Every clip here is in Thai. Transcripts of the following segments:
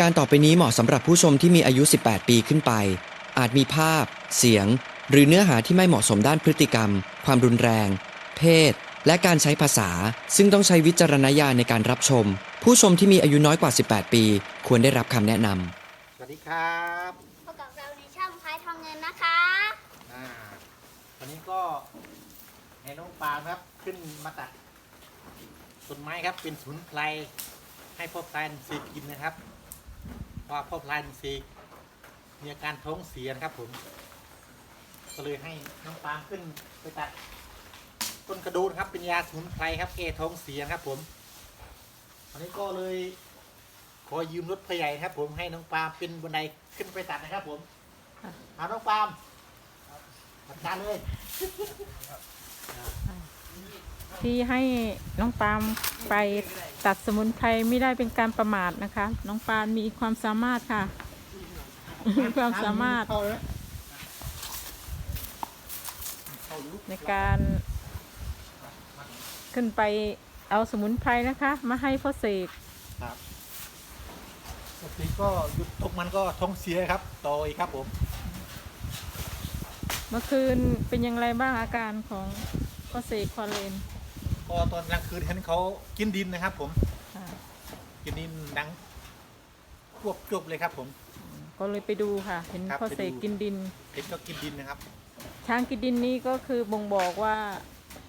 การต่อไปนี้เหมาะสำหรับผู้ชมที่มีอายุ 18 ปีขึ้นไป อาจมีภาพ เสียง หรือเนื้อหาที่ไม่เหมาะสมด้านพฤติกรรม ความรุนแรง เพศ และการใช้ภาษา ซึ่งต้องใช้วิจารณญาณในการรับชม ผู้ชมที่มีอายุน้อยกว่า 18 ปี ควรได้รับคำแนะนำสวัสดีครับพบกับเราในช่องพายทองเงินนะคะอ่าวันนี้ก็ให้น้องปาล์มครับขึ้นมาตัดต้นไม้ครับเป็นสมุนไพรให้พ่อพลายอินทรีย์กินนะครับเพราะ ว่าพ่อพลายอินทรีย์มีอาการท้องเสียนะครับผม ก็เลยให้น้องปาล์มขึ้นไปตัดต้นกระดูนครับเป็นยาสมุนไพรครับแก้ท้องเสียนะครับผมวันนี้ก็เลยขอยืมรถพ่อใหญ่นะครับ ผมให้น้องปาล์มเป็นบันไดขึ้นไปตัดนะครับ ผมเอาน้องปาล์มจัดการเลย ที่ให้น้องปาล์มไปตัดสมุนไพรไม่ได้เป็นการประมาทนะคะ น้องปาล์มมีความสามารถค่ะ มีความสามารถเข้เลยในการขึ้นไปเอาสมุนไพรนะคะ มาให้พ่อเสกครับปกติก็หยุดตกมันก็ท้องเสียครับต่ออีกครับผม เมื่อคืนเป็นอย่างไรบ้างอาการของพ่อเสกคอนเลน ก็ตอนกลางคืนเห็นเขากินดินนะครับ ผม ค่ะกินดินดังควบจบเลยครับ ผม ก็เลยไปดูค่ะ เห็นครับพ่อเสกไปดูกินดิน เห็นก็กินดินนะครับ ช้างกินดินนี้ก็คือบ่งบอกว่า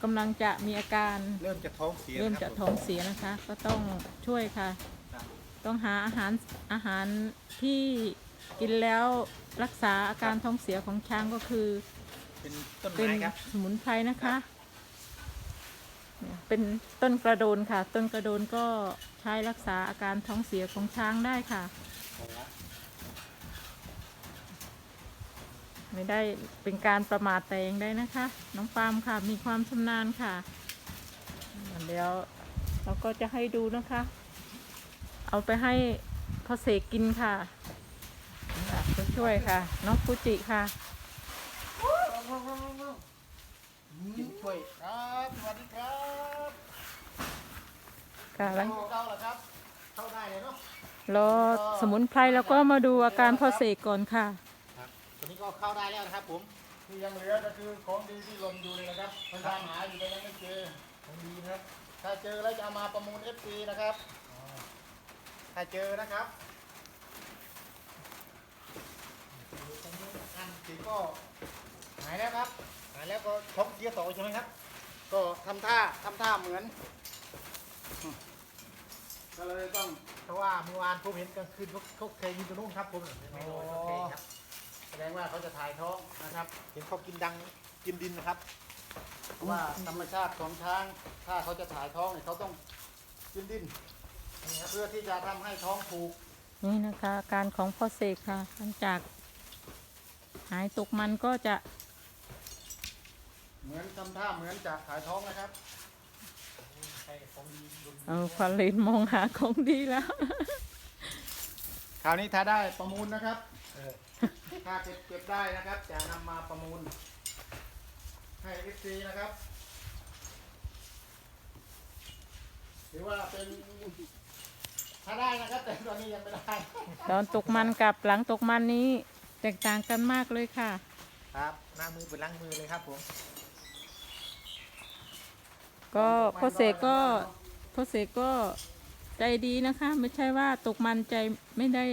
กำลังจะมีอาการเริ่มจะท้องเสียเริ่มนคจะบผท้องเสียนะคะ ก็ต้องช่วยค่ะ ครับต้องหาอาหารอาหารที่กินแล้วรักษาอาการท้องเสียของช้างก็คือเป็นต้นเป็นไม้ครับ สมุนไพรนะคะ เป็นต้นกระโดนค่ะ ต้นกระโดนก็ใช้รักษาอาการท้องเสียของช้างได้ค่ะ ไม่ได้เป็นการประมาทแต่องใดนะคะ น้องปาล์มค่ะมีความชำนาญค่ะเดี๋ยวเราก็จะให้ดูนะคะ เอาไปให้พ่อเสกกินค่ะค่ะผู้ช่วยค่ะ น้องฟูจิค่ะ ช่วยครับสวัสดีครับค่ะหลังเข้าแล้วครับเข้าได้เลยเนาะรอสมุนไพรแล้วก็มาดูอาการพ่อเสกก่อนค่ะครับตอนนี้ก็เข้าได้แล้วนะครับ ผมที่ยังเหลือก็คือของดีที่หล่นอยู่เลยนะครับพยายามหาอยู่แต่ยังไม่เจอของดีนะครับ ถ้าเจอแล้วจะเอามาประมูล FC นะครับถ้าเจอนะครับอันสีก็หายแล้วครับหาย แล้วก็ท้องเสียต่อใช่ไหมครับ ก็ทำท่าทำท่าเหมือน ก็เลยต้องเพราะว่าเมื่อวานผมเห็นกลางคืนเขาเขาเคยยิงตรงนู้นครับผมไม่รู้ว่าเขาเคยครับ แสดงว่าเขาจะถ่ายท้องนะครับ เห็นเขากินดังกินดินนะครับเพราะว่าธรรมชาติของช้าง ถ้าเขาจะถ่ายท้องเนี่ยเขาต้องกินดินนะครับเพื่อที่จะทำให้ท้องผูก นี่นะคะอาการของพ่อเสกค่ะหลังจาก หายตกมันก็จะ เหมือนทำท่าเหมือนจะถ่ายท้องนะครับใช่ของดีดุนเอาควาเลนมองหาของดีแล้ว คราวนี้ถ้าได้ประมูลนะครับ เออถ้าเก็บเก็บได้นะครับ จะนำมาประมูล ให้ FC นะครับหรือว่าเป็น ถ้าได้นะครับ แต่ตอนนี้ยังไม่ได้ ตอนตกมันกับหลังตกมันนี้ แตกต่างกันมากเลยค่ะ ครับหน้ามือเป็นล้างมือเลยครับผม ก็พ่อเสกก็พ่อเสกก็ใจดีนะคะ ไม่ใช่ว่าตกมันใจไม่ได้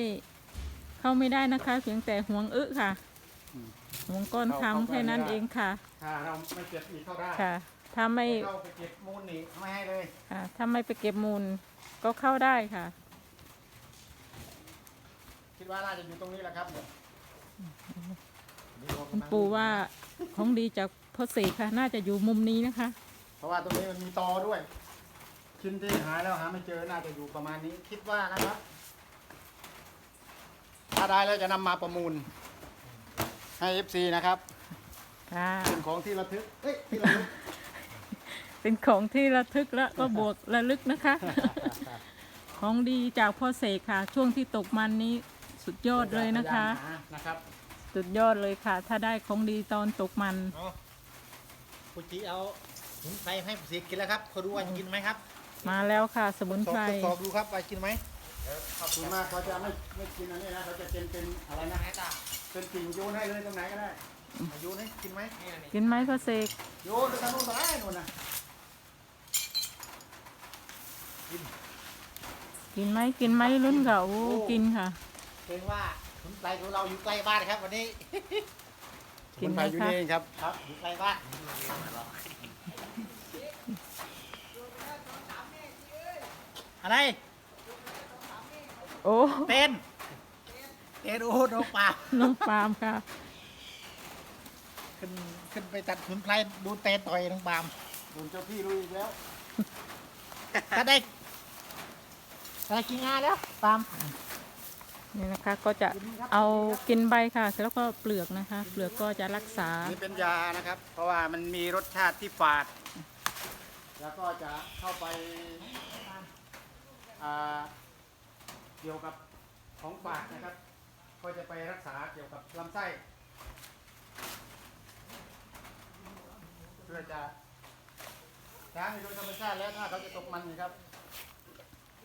เข้าไม่ได้นะคะ เพียงแต่ห่วงอึค่ะห่วงก้อนคำแค่นั้นเองค่ะ ถ้าเราไม่เก็บอีกเข้าได้ค่ะ ถ้าไม่เข้าไปเก็บมูลนี่ไม่ให้เลยค่ะถ้าไม่ไปเก็บมูลก็เข้าได้ค่ะ คิดว่าน่าจะอยู่ตรงนี้แหละครับเนี่ยคุณปู่ว่าของดีจากพ่อเสกค่ะ น่าจะอยู่มุมนี้นะคะ เพราะว่าตรงนี้มันมีตอด้วย ชิ้นที่หายแล้วหาไม่เจอน่าจะอยู่ประมาณนี้ คิดว่านะครับ ถ้าได้แล้วจะนำมาประมูล ให้ FC นะครับ ค่ะ เป็นของที่ระทึกเอ้ยที่ระลึก เป็นของที่ระทึกและก็บวกระลึกนะคะ ของดีจากพ่อเสกค่ะ ช่วงที่ตกมันนี้สุดยอดเลยนะคะพยายามหานะครับสุดยอดเลยค่ะ ถ้าได้ของดีตอนตกมันเนาะคุณจีเอา สมุนไพรให้สีกินแล้วครับเขาดูว่าจะกินไหมครับมาแล้วค่ะ สมุนสอบไพรทดสอบดูครับว่ากินไหมขอบคุณมากเขาจะไม่ไม่กินอันนี้นะเขาจะเป็นเป็นอะไรนะเป็นกิ่งโยนให้เลยตรงไหนก็ได้อายุนี่กินไหมนี่นี่กินไหมพ่อเสกโยนไปทางโน้นไปนู่นนะกินไหมกินไหมรุ่นเก่ากินค่ะเกรงว่าสมุนไพรของเราอยู่ใกล้บ้านครับวันนี้กินไหมอยู่คะนี่เองครับครับอยู่ใกล้บ้าน อะไรโอ้ เต้นเต้นโอ้น้องปลาน้องปาล์มค่ะ ขึ้นขึ้นไปตัดสมุนไพรดูเต้นต่อยน้องปาล์มโดนเจ้าพี่รู้อีกแล้วถ้าได้ถ้าได้กินงานแล้วปาล์มนี่นะคะก็จะเอากินใบค่ะแล้วก็เปลือกนะคะ เปลือกก็จะรักษา นี่เป็นยานะครับ เพราะว่ามันมีรสชาติที่ฝาด แล้วก็จะเข้าไปอ่า เกี่ยวกับของฝาดนะครับ ก็จะไปรักษาเกี่ยวกับลำไส้ เพื่อจะช้างโดยธรรมชาติแล้วถ้าเขาจะตกมันนะครับ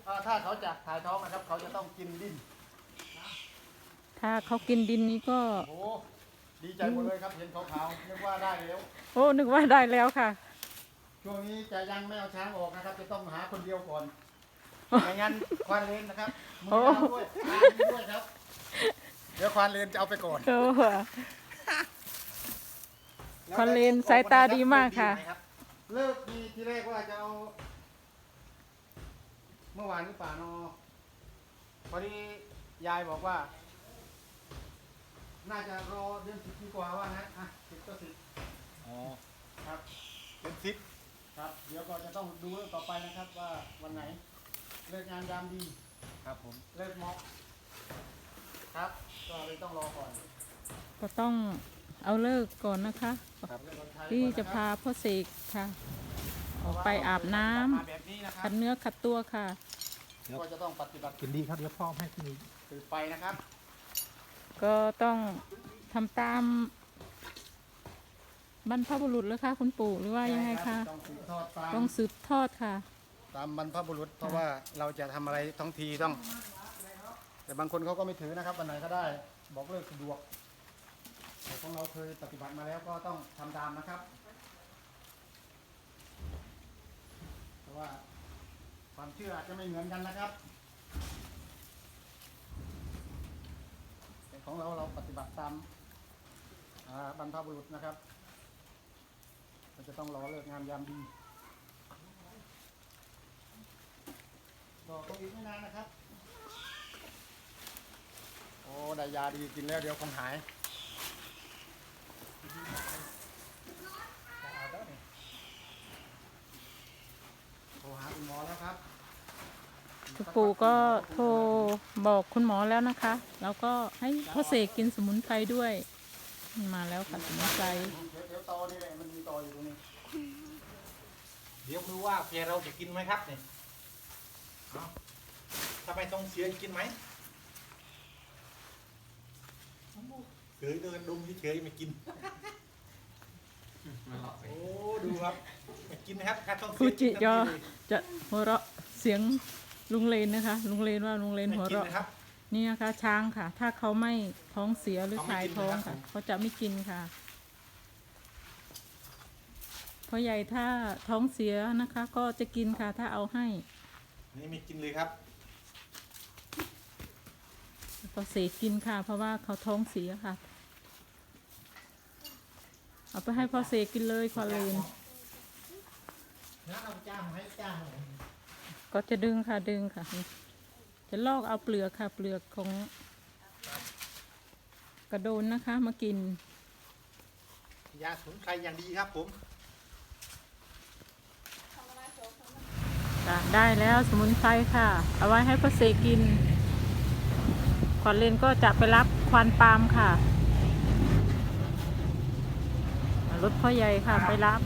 อ่าถ้าเขาจะถ่ายท้องนะครับ เขาจะต้องกินดิน ถ้าเขากินดินนี้ก็โอ้โหดีใจหมดเลยครับเห็นขาวๆนึกว่าได้แล้ว โอ้นึกว่าได้แล้วค่ะ ช่วงนี้จะยังไม่เอาช้างออกนะครับ จะต้องหาคนเดียวก่อน ไม่งั้นควานเลนนะครับมือโอ้เอาด้วยตามนี้ด้วยครับ เดี๋ยวควานเลนจะเอาไปก่อนโอ้คอนเลนสายตาดีมากค่ะ เลิกดีทีแรกว่าจะเอา เมื่อวานหรือเปล่าเนอพอดียายบอกว่า น่าจะรอเดือนสิบดีกว่าว่านะอะสิบก็สิบอ๋อครับ เป็นซิปครับ เดี๋ยวก็จะต้องดูเรื่องต่อไปนะครับว่าวันไหน เลิกงานยามดี ครับผม เลิกเหมอกครับ ก็เลยต้องรอก่อนก็ต้องเอาเลิกก่อนนะคะ ครับเลิกวันไทยที่ก่อนนจะครับพาพ่อเสกค่ะ ออกไปอาบน้ำมาแบบนี้นะครัขับดเนื้อขัดตัวค่ะ ก็จะต้องปฏิบัติกินดีครับเดี๋ยวพ่อให้กินอีกสืบไปนะครับก็ต้องทำตามบรรพบุรุษแล้วค่ะคุณปู่หรือว่ายังไงคะต้องสืบทอดตามต้องสืบทอดค่ะ ตามบรรพบุรุษ เพราะว่าเราจะทำอะไรท้องทีต้อง แต่บางคนเขาก็ไม่ถือนะครับวันไหนก็ได้ บอกเลิกสะดวกแต่ของเราเคยปฏิบัติมาแล้วก็ต้องทำตามนะครับ เพราะว่าความเชื่ออาจจะไม่เหมือนกันนะครับแต่ของเราเราปฏิบัติตามอ่าบรรพบุรุษนะครับเราจะต้องรอเลิกงามยามดี รอก็อีกไม่นานนะครับ โอ้ได้ยาดีกินแล้วเดี๋ยวคงหายจะเอาแล้วนี่โทรหาคุณหมอแล้วครับ คุณปู่ก็โทรบอกคุณหมอแล้วนะคะ แล้วก็ให้พ่อเสกกินสมุนไพรด้วย มาแล้วค่ะสมุนไพรเดี๋ยวเดี๋ยวตอนี่แหละมันมีตออยู่ตรงนี้ เดี๋ยวดูว่าเพียเราจะกินไหมครับเนี่ย เอาถ้าไม่ต้องเสียกินไหมเฉยเดินดมเฉยๆไม่กินโอ้ ดูครับไม่กินนะครับถ้าต้องเสีฟูยจิกินก็ทันทีเลยจะหัวเราะเสียงลุงเลนนะคะ ลุงเลนว่าลุงเลนไม่หัวกินเราะนะครับ นี่นะคะช้างค่ะ ถ้าเขาไม่ท้องเสียหรือเขาไม่ถ่ายกินท้องนะครับ ค่ะเขาจะไม่กินค่ะเพราะใหญ่ถ้าท้องเสียนะคะ ก็จะกินค่ะถ้าเอาให้ นี่ไม่กินเลยครับก็เสกกินค่ะ เพราะว่าเขาท้องเสียค่ะ เอาไปให้พ่อเสกกินเลยควาเลนงั้นเอาจ้างให้จ้างก็จะดึงค่ะดึงค่ะ จะลอกเอาเปลือกค่ะ เปลือกของ กระโดนนะคะ มากิน ยาสมุนไพรอย่างดีครับผม จ้ะ ได้แล้วสมุนไพรค่ะ เอาไว้ให้พ่อเสกิน ขวัญเลนก็จะไปรับควานปาล์มค่ะ รถพ่อใหญ่ค่ะไปรับ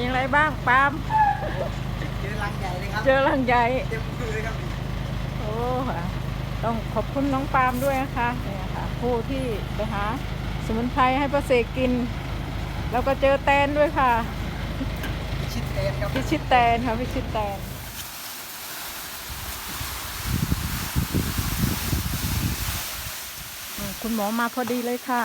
อย่างไรบ้างปาล์มเจอรังใหญ่เลยครับเจอรังใหญ่เต็มมือเลยครับโอ้ค่ะต้องขอบคุณน้องปาล์มด้วยนะคะเนี่ยค่ะผู้ที่ไปหาสมุนไพรให้ประเสกกิน แล้วก็เจอแตนด้วยค่ะชิดเต็มครับพิชิตแตนค่ะพิชิตแตนอืมคุณหมอมาพอดีเลยค่ะ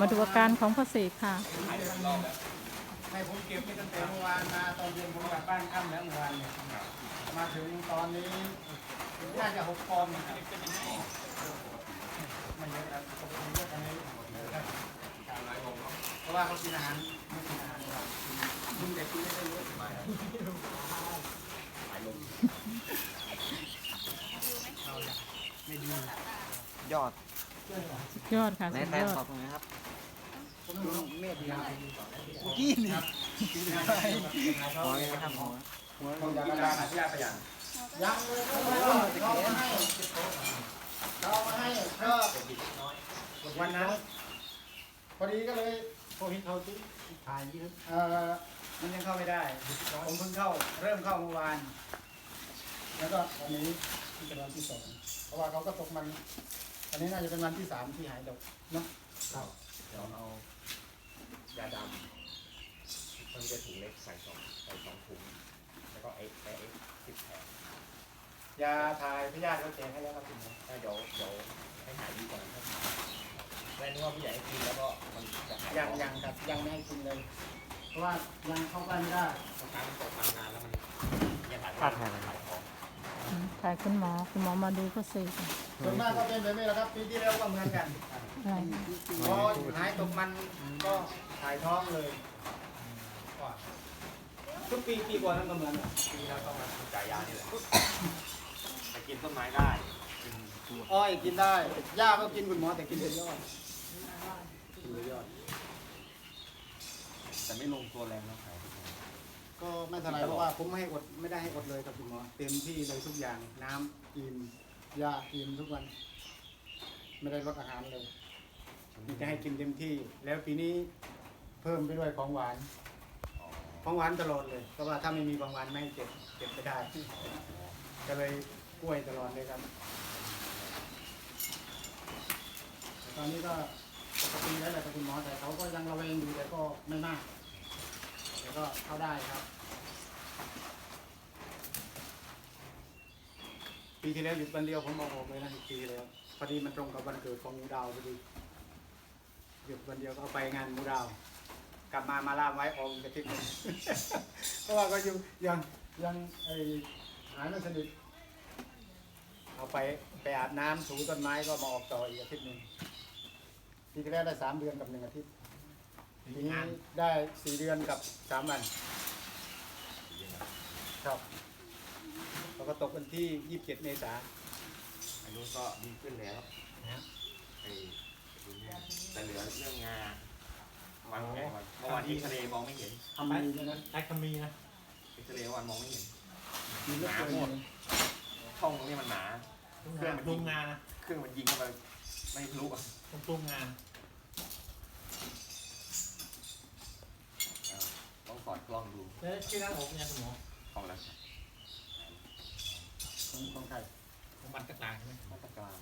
มาดูอาการของพ่อเสกค่ะ ให้ผมเก็บไปตั้งแต่เมื่อวานมาตอนเย็นผมกลับบ้านค่ำแล้วเมื่อวานเนี่ยมาถึงตอนนี้น่าจะหกปอนด์นะครับไม่เยอะครับไม่เยอะอันนี้เพราะว่าเขากินอาหารไม่กินอาหารครับกินแต่กินไม่ได้เยอะยอดยอดค่ะในสุดแฟนยอด ขอบคุณนะครับ กี้นี่ยนะครับขอหัวเราอยากกระดาษที่ยาไปยังยังเลยเราเอามาให้เราเอามาให้ก็วันนั้นพอดีก็เลยโทรหินเขาที่ถ่ายยืดเอ่อมันยังเข้าไม่ได้ ผมเพิ่งเข้า เริ่มเข้าเมื่อวาน แล้วก็วันนี้ที่เป็นวันที่สองเพราะว่าเขาก็ตกมันอันนี้น่าจะเป็นวันที่สามที่หายดอกเนาะเดี๋ยวเอา ยาดำมันจะถุงเล็กใส่สองใส่สองถุง แล้วก็ไอ้ไอ้ไอ้สิบแผงยาทายพยาธิเขาแจกให้แล้วครับคุณหมอถ้าเดี๋ยวเดี๋ยวให้หายดีก่อนครับแม่นึกว่าผู้ใหญ่ให้กินแล้วก็มันจะหายยังยังครับยังไม่ให้กินเลย เพราะว่ายังเข้าใกล้ไม่ได้ บางครั้งมันตกนานๆแล้วมันยังหายขาดหายไปหายของอืม ถ่ายคุณหมอ คุณหมอมาดูพ่อเสกค่ะส่วนมากก็เป็นแบบนี้แหละครับปีที่แล้วก็เหมือนกันใช่พอหายตกมันก็ถ่ายท้องเลยทุกปีปีก่อนนั้นก็เหมือนกันปีแล้วต้องมาจ่ายยานี่แหละแต่กินต้นไม้ได้กินอ้อยกินได้หญ้าก็กินคุณหมอแต่กินแต่ยอดกินแต่ยอดแต่ไม่ลงตัวแรงแล้วหาย ก็ไม่เท่าไหรเพราะว่าผมไม่ให้อดไม่ได้ให้อดเลยครับคุณหมอเต็มที่เลยทุกอย่างน้ำกินหญ้ากินทุกวัน ไม่ได้ลดอาหารเลยมีแต่ให้กินเต็มที่ แล้วปีนี้เพิ่มไปด้วยของหวานของหวานตลอดเลยเพราะว่าถ้าไม่มีของหวานไม่ให้เก็บเก็บไม่ได้ก็เลยกล้วยตลอดเลยครับแต่ตอนนี้ก็ปกติแล้วแหละครับคุณหมอแต่เขาก็ยังระแวงอยู่แต่ก็ไม่มากแต่ ก็เข้าได้ครับ ปีที่แล้วหยุดวันเดียวผมเอาออกเลยนะปีที่แล้วพอดีมันตรงกับวันเกิดของมูดาวพอดีหยุดวันเดียวก็เอาไปงานมูดาว กลับมามาล่ามไว้ออกอีกอาทิตย์หนึ่ง เพราะว่าก็ยังยังยังไอหายไม่สนิทเอาไปไปอาบน้ำถูต้นไม้ก็มาออกต่ออีกอาทิตย์หนึ่งปีที่แล้วได้สามเดือนกับหนึ่งอาทิตย์ ปีนี้ได้สี่เดือนกับสามวันครับแล้วก็ตกวันที่ยี่สิบเจ็ดเมษาอายุก็ดีขึ้นแล้วไอ้ดูเนี่ยแต่เหลือเรื่องงาวันแรกวันเมื่อวานที่ทะเลมองไม่เห็นทำมีใช่ไหมไอ้คำมีนะที่ทะเลวันมองไม่เห็นมีเลือดเกินเลยช่องตรงนี้มันหนาเครื่องมันตุ้มงานนะเครื่องมันยิงเข้าไปไม่ทะลุอะตุ้มงาน เออต้อง สอดกล้องดูแล้วชื่อร้านผมเนี่ยคุณหมอของอะไรของของใครของบัตรกลางใช่ไหมมาตรการ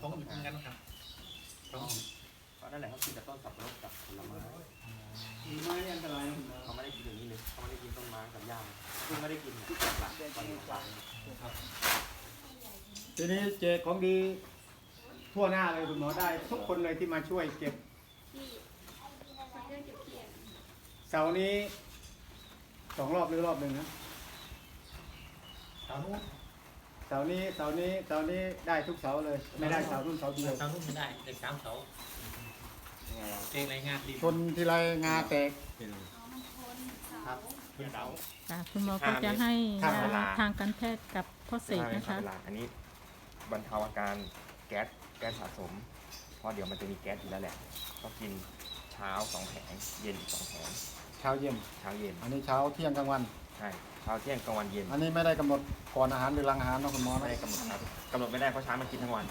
ของอีกเหมือนกันนะครับต้องเพราะนั่นแหละเขากินแต่ต้นสับปะรดกับผลไม้มีไม้นี่อันตรายนะคุณหมอเขาไม่ได้กินอย่างนี้เลยเขาไม่ได้กินต้นไม้กับหญ้าคือไม่ได้กินเนี่ยหลักวันหลักทีนี้เจกของดีทั่วหน้าเลยคุณหมอได้ ทุกคนเลยที่มาช่วยเก็บ ที่มาเรื่องเก็บเขียน เสาร์นี้สองรอบหรือรอบหนึ่งนะเสานู้นเสาร์นี้เสาร์นี้เสาร์นี้ได้ทุกเสาเลย ไม่ได้เสารุ่นเสาเดียวเสานู้นไม่ได้เด็กสามเสาเเองรายงานดีชนทีไรงาแตกอ๋อมันทนเสาครับเพื่อเราค่ะคุณหมอก็จะให้ครับยาทางการแพทย์กับพ่อเสกนะคะเวลาอันนี้บรรเทาอาการแก๊สแก๊สสะสม เพราะเดี๋ยวมันจะมีแก๊สอยู่แล้วแหละ ก็กินเช้าสองแผง เย็นอีกสองแผงเช้าเย็น เช้าเย็นอันนี้เช้าเที่ยงกลางวัน ใช่เช้าเที่ยงกลางวันเย็นอันนี้ไม่ได้กำหนดก่อนอาหารหรือหลังอาหารเนาะคุณหมอไม่นะได้กำหนดครับกำหนดไม่ได้เพราะช้างมันกินทั้งวัน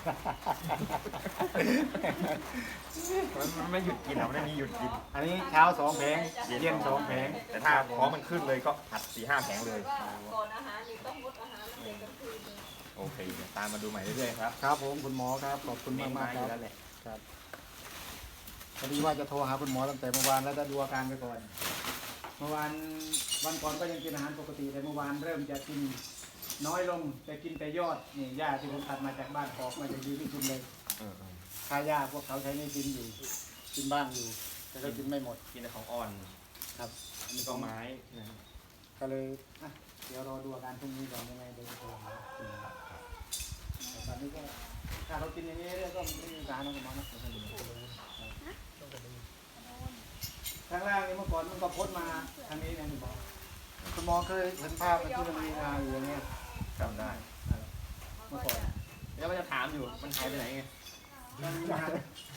มันมันไม่หยุดกินอะมันไม่มีหยุดกิน อันนี้เช้าสองแผงเย็นสองแผงแต่ถ้าพร้อมมันขึ้นเลยก็ผัดสี่ห้าแผงเลยก่อนอาหารนี่ต้องงดอาหารตั้งแต่กลางคืนเลยโอเคเดี๋ยวตามมาดูใหม่เรื่อยๆครับครับผมคุณหมอครับขอบคุณมากมากๆอคยู่รับแล้วแหละครับพ อดีว่าจะโทรหาคุณหมอตั้งแต่เมื่อวานแล้วจะดูอาการไปก่อน เมื่อวานวันก่อนก็ยังกินอาหารปกติแต่เมื่อวานเริ่มจะกินน้อยลงแต่กินแต่ยอดนี่หญ้าที่ผมตัดมาจากบ้านออกมาจะดีที่กินเลยเออเออค่าหญ้าพวกเขาใช้ไม่กินอยู่ กินบ้างอยู่ แต่ก็กินไม่หมดกินแต่ของอ่อนครับอันนี้ก็ก็ไม้นะก็เลยอะเดี๋ยวรอดูอาการพรุ่งนี้ก่อนยังไงเดี๋ยวจะโทรหาคุณหมอแต่ตอนนี้ก็ถ้าเรากินอย่างนี้เรื่อยๆก็ไม่มีการนะคุณหมอนะ ข้างล่างนี่เมื่อก่อนมันก็พ้นมาทางนี้นะคุณหมอคุณหมอเคยเห็นภาพที่มันมีงาอยู่อย่างเงี้ยจำได้เมื่อก่อนแล้วมันจะถามอยู่มันหายไปไหนไงมันมีงา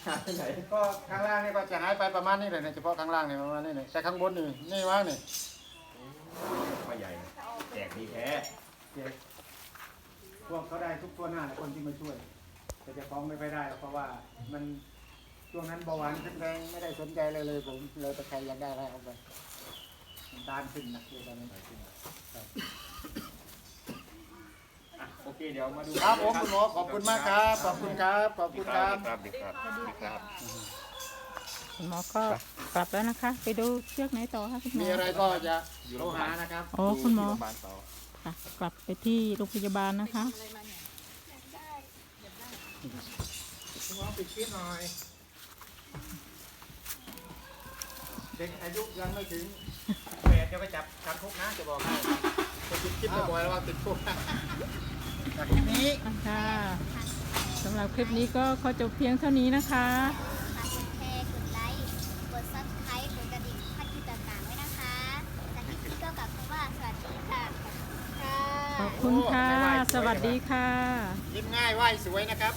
หายไปไหนก็ข้างล่างนี่ก็จะหายไปประมาณนี้เลยนะเฉพาะข้างล่างนี่ประมาณนี้เลยแต่ข้างบนนี่นี่ว่างนี่พ่อใหญ่แจกดีแท้เด็กพวกเขาได้ทุกตัวหน้าแหละคนที่มาช่วย แต่เจะฟ้าของไม่ไปได้หรอกเพราะว่ามัน ช่วงนั้นเบาหวานขึ้นแรงไม่ได้สนใจเลยเลยผมเลยแต่ใครอยากได้อะไรเอาไปมันดานขึ้นหนักเลยตอนนี้ครับอะโอเคเดี๋ยวมาดูครับผมคุณหมอขอบคุณมากครับ ขอบคุณครับขอบคุณครับ ครับดีครับดีครับคุณหมอก็กลับแล้วนะคะ ไปดูเชือกไหนต่อคะคุณหมอมีอะไรก็จะโทรหานะครับโอ้คุณหมอยู่โรงพยาบาลต่อค่ะกลับไปที่โรงพยาบาลนะคะอะไรมาเนี่ยอยากได้อยากได้คุณหมอปิดคลิปหน่อย เด็กอายุยังไม่ถึงแปดจะไปจับจับคุกนะจะบอกให้จะติดคลิปบ่อยๆแล้วว่าติดคุกจากคลิปนี้ ค่ะสำหรับคลิปนี้ก็ขอจบเพียงเท่านี้นะคะ ฝากกดแชร์กดไลค์ กดซับสไครต์กดกระดิ่งขั้นที่ต่างๆไว้นะคะจากคลิปนี้ก็กลับคำว่าสวัสดีค่ะขอบคุณค่ะขอบคุณค่ะสวัสดีค่ะ ยิ้มง่ายไหวสวยนะครับ